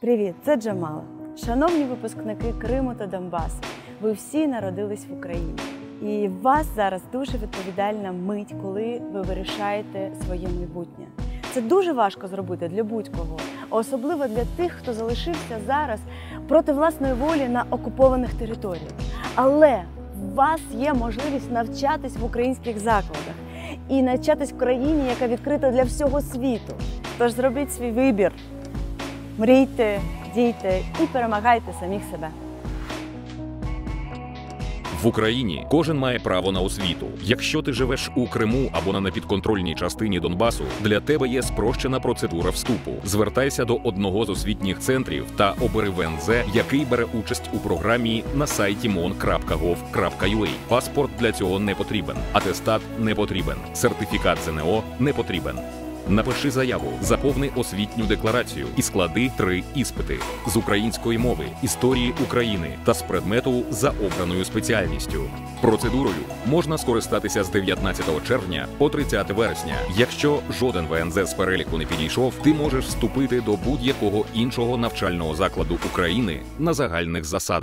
Привіт, це Джамала. Шановні випускники Криму та Донбасу, ви всі народились в Україні. І в вас зараз дуже відповідальна мить, коли ви вирішаєте своє майбутнє. Це дуже важко зробити для будь-кого, особливо для тих, хто залишився зараз проти власної волі на окупованих територіях. Але у вас є можливість навчатись в українських закладах і навчатись в країні, яка відкрита для всього світу. Тож зробіть свій вибір. Мрійте, дійте і перемагайте самих себе. В Україні кожен має право на освіту. Якщо ти живеш у Криму або на непідконтрольній частині Донбасу, для тебе є спрощена процедура вступу. Звертайся до одного з освітніх центрів та обери ВНЗ, який бере участь у програмі на сайті mon.gov.ua. Паспорт для цього не потрібен, атестат не потрібен, сертифікат ЗНО не потрібен. Напиши заяву, заповни освітню декларацію і склади три іспити з української мови, історії України та з предмету за обраною спеціальністю. Процедурою можна скористатися з 19 червня по 30 вересня. Якщо жоден ВНЗ з переліку не підійшов, ти можеш вступити до будь-якого іншого навчального закладу України на загальних засадах.